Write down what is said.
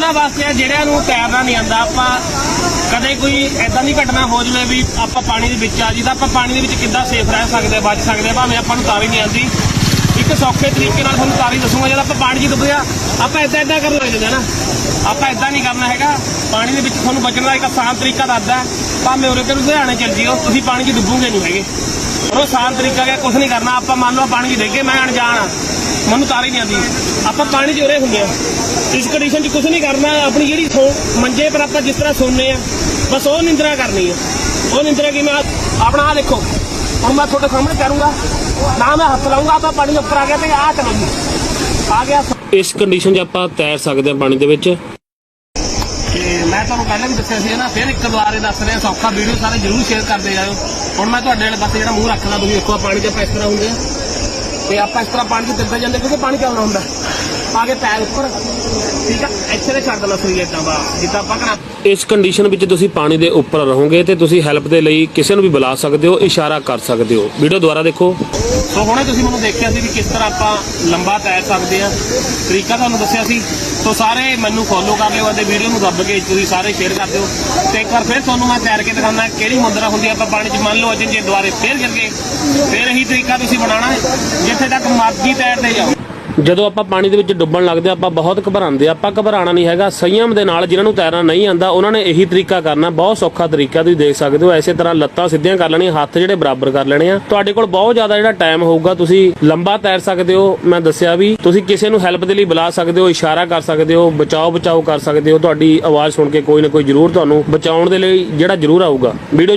ਉਹਨਾਂ ਵਾਸਤੇ ਆ ਜਿਹੜਿਆਂ ਨੂੰ ਤੈਰਨਾ ਨਹੀਂ ਆਉਂਦਾ ਆਪਾਂ ਕਦੇ ਕੋਈ ਐਦਾਂ ਦੀ ਘਟਨਾ ਹੋ ਜਵੇ ਵੀ ਆਪਾਂ ਪਾਣੀ ਦੇ ਵਿੱਚ ਆ ਜੀ ਤਾਂ ਆਪਾਂ ਪਾਣੀ ਦੇ ਵਿੱਚ ਕਿੱਦਾਂ ਸੇਫ ਰਹਿ ਸਕਦੇ ਆ, ਬਚ ਸਕਦੇ ਆ, ਭਾਵੇਂ ਆਪਾਂ ਨੂੰ ਤਾਰੀ ਨਹੀਂ ਆਉਂਦੀ। ਇੱਕ ਸੌਖੇ ਤਰੀਕੇ ਨਾਲ ਤੁਹਾਨੂੰ ਤਾਰੀ ਦੱਸੂਗਾ ਜਦੋਂ ਆਪਾਂ ਪਾਣੀ 'ਚ ਡੁੱਬਿਆ ਆਪਾਂ ਐਦਾਂ ਐਦਾਂ ਕਰਨ ਲੱਗ ਜਾਂਦੇ ਨਾ। ਆਪਾਂ ਐਦਾਂ ਨਹੀਂ ਕਰਨਾ ਹੈਗਾ ਪਾਣੀ ਦੇ ਵਿੱਚ ਤੁਹਾਨੂੰ ਬਚਣ ਦਾ ਇੱਕ ਆਸਾਨ ਤਰੀਕਾ ਦੱਸਦਾ ਭਾਵੇਂ ਉਰੇ ਤੇ ਲੁਧਿਆਣੇ ਚੱਲ ਜਿਓ ਤੁਸੀਂ ਪਾਣੀ 'ਚ ਡੁੱਬੋਗੇ ਨਹੀਂ ਹੈਗੇ। ਉਹ ਆਸਾਨ ਤਰੀਕਾ ਹੈ ਕੁਝ ਨਹੀਂ ਕਰਨਾ, ਆਪਾਂ ਮੰਨ ਲਓ ਪਾਣੀ 'ਚ ਡਿੱਗੇ ਮੈਂ ਅਣਜਾਣ ਆ। ਮੈਨੂੰ ਤਾਰੀ ਨਹੀਂ ਆਉਂਦੀ। ਆਪਾਂ ਪਾਣੀ 'ਚ ਉਰੇ ਹੁੰਦੇ ਆ। ਇਸ ਕੰਡੀਸ਼ਨ 'ਚ ਕੁਝ ਨਹੀਂ ਕਰਨਾ, ਆਪਣੀ ਜਿਹੜੀ ਸੌਂ- ਮੰਜੇ ਪਰ ਆਪਾਂ ਜਿਸ ਤਰ੍ਹਾਂ ਸੌਂਦੇ ਆ, ਬਸ ਉਹ ਨਿੰਦਰਾ ਕਰਨੀ ਆ। ਉਹ ਨਿੰਦਰਾ ਕੀ ਮੈਂ ਆਪਣਾ ਆ ਦੇਖੋ, ਹੁਣ ਮੈਂ ਤੁਹਾਡੇ ਸਾਹਮਣੇ ਕਰੂੰਗਾ। ਨਾ ਮੈਂ ਹੱਥ ਲਾਉਂਗਾ ਆਪਾਂ ਪਾਣੀ ਦੇ ਉੱਪਰ ਆ ਗਿਆ ਤੇ ਆ ਚਲੋ ਜੀ। ਆ ਗਿਆ। ਇਸ ਕੰਡੀਸ਼ਨ 'ਚ ਆਪਾਂ ਤੈਰ ਸਕਦੇ ਆ ਪਾਣੀ ਦੇ ਵਿੱਚ। ਮੈਂ ਤੁਹਾਨੂੰ ਪਹਿਲਾਂ ਵੀ ਦੱਸਿਆ ਸੀ ਨਾ, ਫਿਰ ਇੱਕ ਵਾਰ ਦੱਸ ਰਿਹਾ ਸੌਖਾ ਵੀਡੀਓ ਸਾਰੇ ਜਰੂਰ ਸ਼ੇਅਰ ਕਰਦੇ ਜਾਓ ਹੁਣ ਮੈਂ ਤੁਹਾਡੇ ਵਾਲੇ ਪਾਸੇ ਜਿਹੜਾ ਮੂੰਹ ਰੱਖਦਾ, ਤੁਸੀਂ ਦੇਖੋ ਪਾਣੀ 'ਚ ਆਪਾਂ ਇਸ ਤਰ੍ਹਾਂ ਹੁੰਦੇ ਆ। ਤੇ ਆਪਾਂ ਇਸ ਤਰ੍ਹਾਂ ਪਾਣੀ 'ਚ ਤਿੱਬੇ ਜਾਂਦੇ, ਕਿਉਂਕਿ ਪਾਣੀ ਚੱਲਣਾ ਹੁੰਦਾ? ਆ ਕੇ ਪੈਰ ਉੱਪਰ। ਠੀਕ ਆ? ਇੱਥੇ ਦੇ ਛੱਡ ਦੇਣਾ ਸਰੀਰ ਏਦਾਂ ਬਾ ਜਿੱਦਾਂ ਆਪਾਂ ਕਰਾਂ ਇਸ ਕੰਡੀਸ਼ਨ ਵਿੱਚ ਤੁਸੀਂ ਪਾਣੀ ਦੇ ਉੱਪਰ ਰਹੋਗੇ ਤੇ ਤੁਸੀਂ ਹੈਲਪ ਦੇ ਲਈ ਕਿਸੇ ਨੂੰ ਵੀ ਬੁਲਾ ਸਕਦੇ ਹੋ ਇਸ਼ਾਰਾ ਕਰ ਸਕਦੇ ਹੋ। ਵੀਡੀਓ ਦੁਬਾਰਾ ਦੇਖੋ। ਸੋ ਹੁਣੇ ਤੁਸੀਂ ਮੈਨੂੰ ਦੇਖਿਆ ਸੀ ਵੀ ਕਿਸ ਤਰ੍ਹਾਂ ਆਪਾਂ ਲੰਬਾ ਤੈਰ ਸਕਦੇ ਆ ਤਰੀਕਾ ਤੁਹਾਨੂੰ ਦੱਸਿਆ ਸੀ। ਸੋ ਸਾਰੇ ਮੈਨੂੰ ਫੋਲੋ ਕਰ ਲਿਓ ਅਤੇ ਵੀਡੀਓ ਨੂੰ ਦੱਬ ਕੇ ਤੁਸੀਂ ਸਾਰੇ ਸ਼ੇਅਰ ਕਰ ਦਿਓ। ਤੇ ਇੱਕ ਵਾਰ ਫਿਰ ਤੁਹਾਨੂੰ ਮੈਂ ਤੈਰ ਕੇ ਦਿਖਾਉਣਾ ਕਿਹੜੀ ਮੁੰਦਰਾ ਹੁੰਦੀ ਆਪਾਂ ਪਾਣੀ 'ਚ। ਮੰਨ ਲਓ ਅੱਜ ਜੇ ਦੁਬਾਰੇ ਫੇਰ ਗਿਰ ਗਏ। ਫਿਰ ਇਹੀ ਤਰੀਕਾ ਤੁਸੀਂ ਬਣਾਉਣਾ ਹੈ। ਜਿੱਥੇ ਤੱਕ ਮਰਜ਼ੀ ਤੈਰਦੇ ਜਾਓ। ਜਦੋਂ ਆਪਾਂ ਪਾਣੀ ਦੇ ਵਿੱਚ ਡੁੱਬਣ ਲੱਗਦੇ ਹਾਂ, ਆਪਾਂ ਬਹੁਤ ਘਬਰਾਉਂਦੇ ਹਾਂ। ਆਪਾਂ ਘਬਰਾਣਾ ਨਹੀਂ ਹੈਗਾ। ਸੰਯਮ ਦੇ ਨਾਲ ਜਿਨ੍ਹਾਂ ਨੂੰ ਤੈਰਨਾ ਨਹੀਂ ਆਂਦਾ ਉਹਨਾਂ ਨੇ ਇਹੀ ਤਰੀਕਾ ਕਰਨਾ। ਬਹੁਤ ਸੌਖਾ ਤਰੀਕਾ ਤੁਸੀਂ ਦੇਖ ਸਕਦੇ ਹੋ। ਐਸੇ ਤਰ੍ਹਾਂ ਲੱਤਾਂ ਸਿੱਧੀਆਂ ਕਰ ਲੈਣੀਆਂ ਹੱਥ ਜਿਹੜੇ ਬਰਾਬਰ ਕਰ ਲੈਣੇ ਆ। ਤੁਹਾਡੇ ਕੋਲ ਬਹੁਤ ਜ਼ਿਆਦਾ ਜਿਹੜਾ ਟਾਈਮ ਹੋਊਗਾ ਤੁਸੀਂ ਲੰਬਾ ਤੈਰ ਸਕਦੇ ਹੋ। ਮੈਂ ਦੱਸਿਆ ਵੀ ਤੁਸੀਂ ਕਿਸੇ ਨੂੰ ਹੈਲਪ ਦੇ ਲਈ ਬੁਲਾ ਸਕਦੇ ਹੋ ਇਸ਼ਾਰਾ ਕਰ ਸਕਦੇ ਹੋ ਬਚਾਓ ਬਚਾਓ ਕਰ ਸਕਦੇ ਹੋ। ਤੁਹਾਡੀ ਆਵਾਜ਼ ਸੁਣ ਕੇ ਕੋਈ ਨਾ ਕੋਈ ਜ਼ਰੂਰ ਤੁਹਾਨੂੰ ਬਚਾਉਣ ਦੇ ਲਈ ਜਿਹੜਾ ਜ਼ਰੂਰ ਆਊਗਾ। ਵੀਡੀਓ